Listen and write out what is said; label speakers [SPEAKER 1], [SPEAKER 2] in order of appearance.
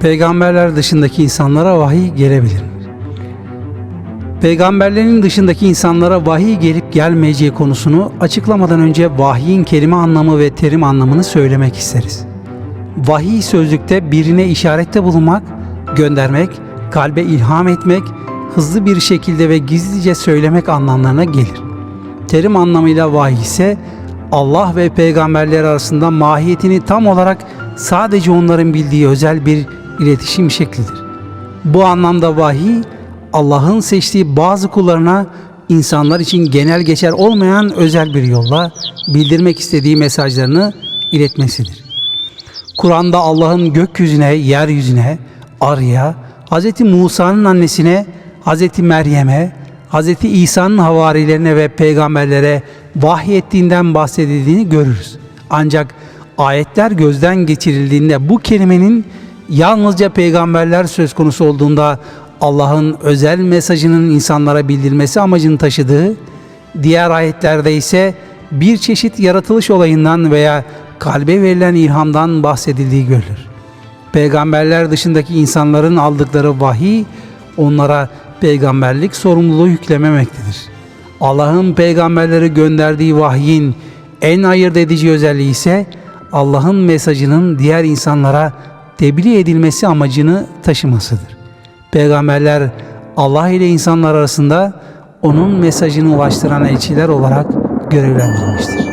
[SPEAKER 1] Peygamberler dışındaki insanlara vahiy gelebilir mi? Peygamberlerin dışındaki insanlara vahiy gelip gelmeyeceği konusunu açıklamadan önce vahyin kelime anlamı ve terim anlamını söylemek isteriz. Vahiy sözlükte birine işarette bulunmak, göndermek, kalbe ilham etmek, hızlı bir şekilde ve gizlice söylemek anlamlarına gelir. Terim anlamıyla vahiy ise Allah ve peygamberler arasında mahiyetini tam olarak sadece onların bildiği özel bir iletişim şeklidir. Bu anlamda vahiy Allah'ın seçtiği bazı kullarına insanlar için genel geçer olmayan özel bir yolla bildirmek istediği mesajlarını iletmesidir. Kur'an'da Allah'ın gökyüzüne, yeryüzüne, arıya, Hz. Musa'nın annesine, Hz. Meryem'e, Hz. İsa'nın havarilerine ve peygamberlere vahyettiğinden bahsedildiğini görürüz. Ancak ayetler gözden geçirildiğinde bu kelimenin yalnızca peygamberler söz konusu olduğunda Allah'ın özel mesajının insanlara bildirilmesi amacını taşıdığı, diğer ayetlerde ise bir çeşit yaratılış olayından veya kalbe verilen ilhamdan bahsedildiği görülür. Peygamberler dışındaki insanların aldıkları vahiy onlara peygamberlik sorumluluğu yüklememektedir. Allah'ın peygamberlere gönderdiği vahyin en ayırt edici özelliği ise Allah'ın mesajının diğer insanlara tebliğ edilmesi amacını taşımasıdır. Peygamberler Allah ile insanlar arasında onun mesajını ulaştıran elçiler olarak görevlendirilmiştir.